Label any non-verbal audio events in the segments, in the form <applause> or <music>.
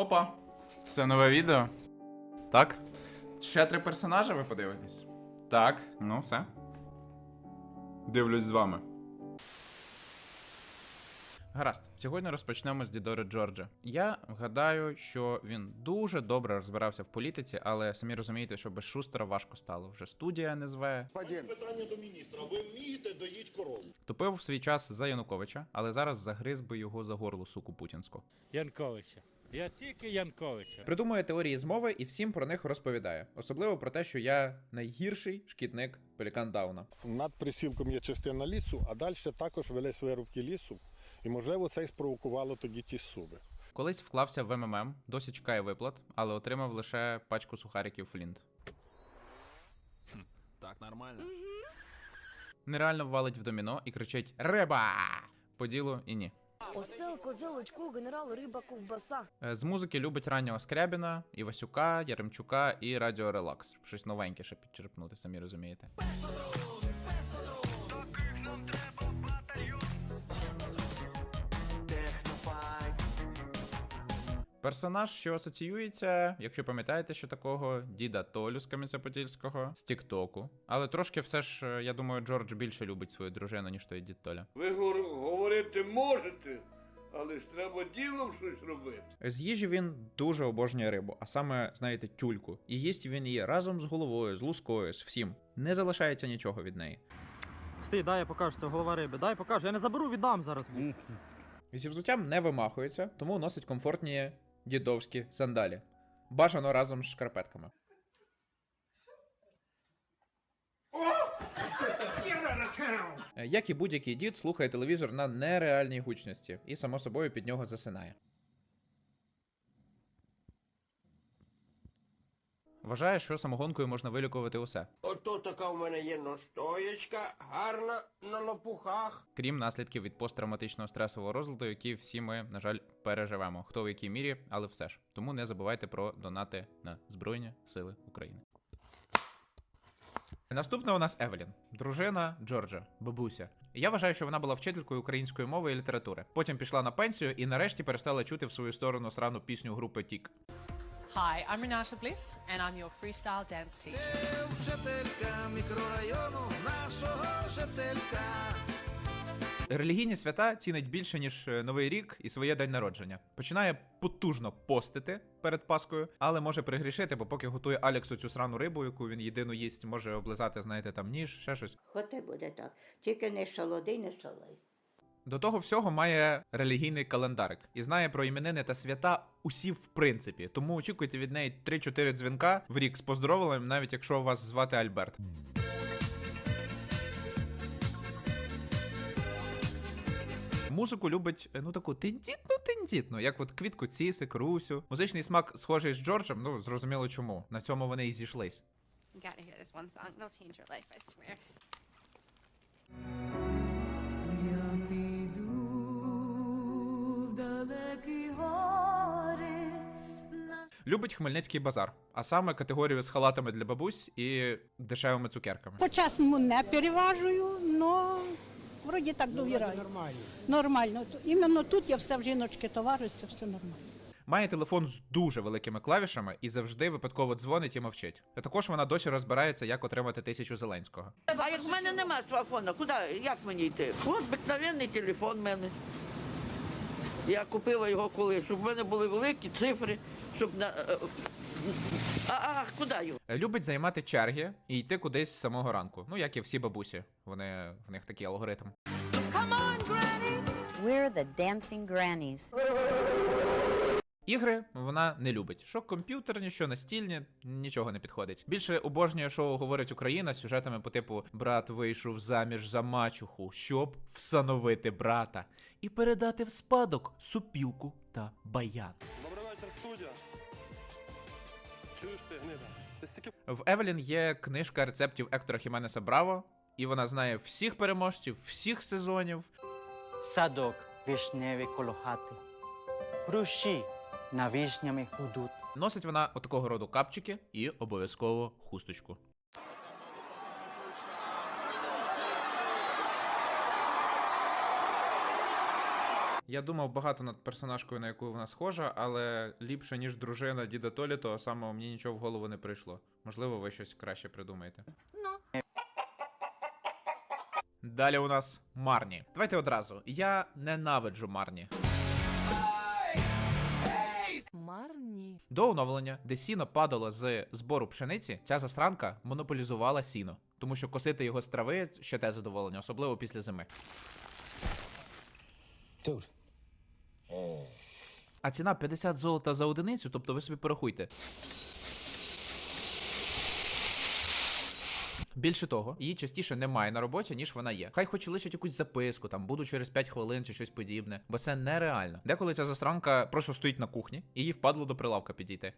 Опа. Це нове відео. Так. Ще три персонажі ви подивитесь. Так, ну все. Дивлюсь з вами. Гаразд, сьогодні розпочнемо з Дідори Джорджа. Я гадаю, що він дуже добре розбирався в політиці, але самі розумієте, що без шустера важко стало. Вже студія не зве. Питання до міністра. Ви вмієте доїть корову? Тупив в свій час за Януковича, але зараз загриз би його за горло суку путінську. Янковича. Я тільки Янковича. Придумує теорії змови і всім про них розповідає, особливо про те, що я найгірший шкідник Пелікан Дауна. Над присілком є частина лісу, а далі також велись вирубки лісу. І, можливо, це і спровокувало тоді ті суби. Колись вклався в МММ, досі чекає виплат, але отримав лише пачку сухариків Флінт. Так, нормально. Нереально валить в доміно і кричить Риба! По ділу і ні. Осел, козел, очко, генерал, риба, ковбаса. Е, З музики любить раннього Скрябіна, Івасюка, Яремчука і Радіо Релакс. Щось новеньке, щоб підчерпнути, самі розумієте. Персонаж, що асоціюється, якщо пам'ятаєте, що такого, діда Толю з Кам'янця-Подільського, з Тіктоку. Але трошки все ж, е, я думаю, Джордж більше любить свою дружину, ніж той дід Толя. Ви говорити можете, але ж треба ділом щось робити. З їжі він дуже обожнює рибу, а саме, знаєте, тюльку. І їсть він її разом з головою, з лускою, з всім. Не залишається нічого від неї. Стій, дай я покажу, це голова риби. Дай покажу. Я не заберу, віддам зараз. Зі взуттям не вимахується, тому носить комфортні дідовські сандалі. Бажано разом з шкарпетками. Як і будь-який дід, слухає телевізор на нереальній гучності і, само собою, під нього засинає. Вважає, що самогонкою можна вилікувати усе, Ото така в мене є настоячка, гарна на лопухах. крім наслідків від посттравматичного стресового розладу, які всі ми, на жаль, переживемо. Хто в якій мірі, але все ж. Тому не забувайте про донати на Збройні Сили України. Наступна у нас Евелін, дружина Джорджа, бабуся. Я вважаю, що вона була вчителькою української мови і літератури. Потім пішла на пенсію і нарешті перестала чути в свою сторону срану пісню групи Тік. Hi, I'm Renata Bliss, and I'm your freestyle dance teacher. Релігійні свята цінить більше, ніж е, Новий рік і своє день народження. Починає потужно постити перед Паскою, але може пригрішити, бо поки готує Алексу цю срану рибу, яку він єдину їсть, може облизати, знаєте, там ніж, ще щось. Хоте буде так. Тільки не шалоди, не шалай. До того всього має релігійний календарик і знає про іменини та свята усі в принципі. Тому очікуйте від неї 3-4 дзвінка в рік з поздоровленням, навіть якщо вас звати Альберт. Музику любить е, ну таку тендітну тендітну, як от квітку Цісик, Русю. Музичний смак схожий з Джорджем, ну зрозуміло чому. На цьому вони і зійшлись. Change your life, I swear. Любить Хмельницький базар, а саме категорію з халатами для бабусь і дешевими цукерками. По-чесному не переважую, але вроді так довіряю. Нормально. Нормально. Іменно тут я все в жіночки товариство, все нормально. Має телефон з дуже великими клавішами і завжди випадково дзвонить і мовчить. А також вона досі розбирається, як отримати тисячу Зеленського. А як в мене немає телефону, куди, як мені йти? От обикновенний телефон в мене. Я купила його коли, щоб в мене були великі цифри, щоб на. е, А, а куди його? Е, Любить займати черги і йти кудись з самого ранку. Ну як і всі бабусі. Вони в них такий алгоритм. We're the dancing grannies. Ігри вона не любить. Що комп'ютерні, що настільні, нічого не підходить. Більше обожнює шоу говорить Україна сюжетами по типу Брат вийшов заміж за мачуху, щоб всановити брата і передати в спадок супілку та баян. Добрий вечір, студія. Чуєш ти, гнида? Ти стільки В Евелін є книжка рецептів Ектора Хіменеса Браво, і вона знає всіх переможців, всіх сезонів. Садок вишневий коло хати. Руші на вишнями гудуть. Носить вона отакого роду капчики і обов'язково хусточку. Я думав багато над персонажкою, на яку вона схожа, але ліпше, ніж дружина діда Толі, того самого мені нічого в голову не прийшло. Можливо, ви щось краще придумаєте. Ну. Далі у нас Марні. Давайте одразу. Я ненавиджу Марні. До оновлення, де сіно падало з збору пшениці, ця засранка монополізувала сіно, тому що косити його з трави ще те задоволення, особливо після зими. А ціна 50 золота за одиницю, тобто ви собі порахуйте. Більше того, її частіше немає на роботі, ніж вона є. Хай хоч лишить якусь записку, там буду через 5 хвилин чи щось подібне, бо це нереально. Деколи ця засранка просто стоїть на кухні, і їй впадло до прилавка підійти.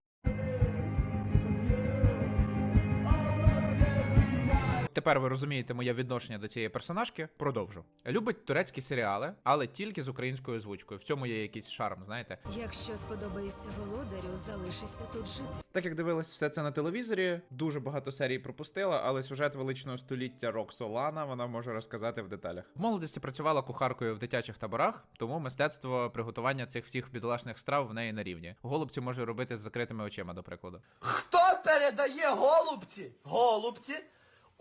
Тепер ви розумієте моє відношення до цієї персонажки. Продовжу. Любить турецькі серіали, але тільки з українською озвучкою. В цьому є якийсь шарм, знаєте. Якщо сподобаєшся володарю, залишишся тут жити. Так як дивилась все це на телевізорі, дуже багато серій пропустила, але сюжет величного століття Роксолана вона може розказати в деталях. В молодості працювала кухаркою в дитячих таборах, тому мистецтво приготування цих всіх бідолашних страв в неї на рівні. Голубці може робити з закритими очима, до прикладу. Хто передає голубці? Голубці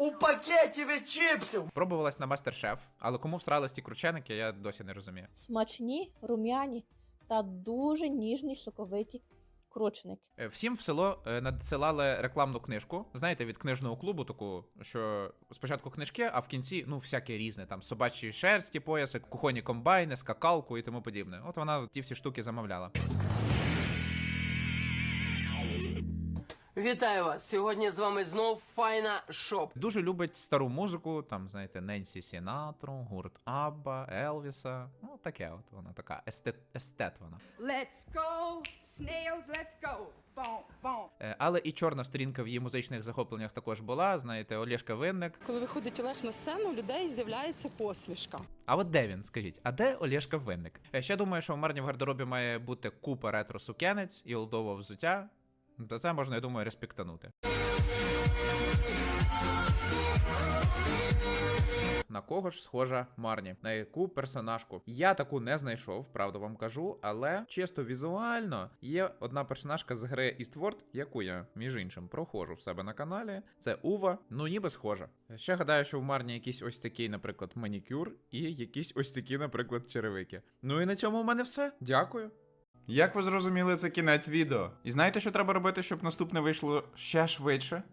у пакеті від чіпсів. Пробувалась на мастер-шеф, але кому всрались ті крученики, я досі не розумію. Смачні, рум'яні та дуже ніжні соковиті кручники. Е, Всім в село е, надсилали рекламну книжку. Знаєте, від книжного клубу, таку, що спочатку книжки, а в кінці ну всяке різне. Там собачі шерсті, пояси, кухонні комбайни, скакалку і тому подібне. От вона ті всі штуки замовляла. Вітаю вас! Сьогодні з вами знов Файна Шоп. Дуже любить стару музику, там, знаєте, Ненсі Сінатру, гурт Абба, Елвіса. Ну, таке от вона така естет, естет вона. Let's go, snails, let's go. Бом, бом. Е, Але і чорна сторінка в її музичних захопленнях також була. Знаєте, Олєшка Винник. Коли виходить Олег на сцену, у людей з'являється посмішка. А от де він, скажіть, а де Олєшка Винник? Е, Ще думаю, що в Марні в гардеробі має бути купа ретро сукенець і олдового взуття. Та це можна, я думаю, респектанути. На кого ж схожа Марні? На яку персонажку? Я таку не знайшов, правду вам кажу, але чисто візуально є одна персонажка з гри Eastward, яку я, між іншим, проходжу в себе на каналі. Це Ува, ну ніби схожа. Ще гадаю, що в Марні якийсь ось такий, наприклад, манікюр, і якісь ось такі, наприклад, черевики. Ну і на цьому в мене все. Дякую. Як ви зрозуміли, це кінець відео. І знаєте, що треба робити, щоб наступне вийшло ще швидше?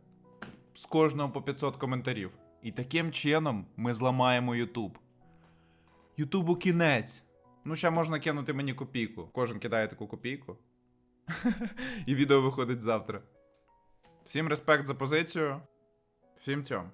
З кожного по 500 коментарів. І таким чином ми зламаємо Ютуб. Ютубу кінець. Ну, ще можна кинути мені копійку. Кожен кидає таку копійку. <laughs> І відео виходить завтра. Всім респект за позицію. Всім цьому.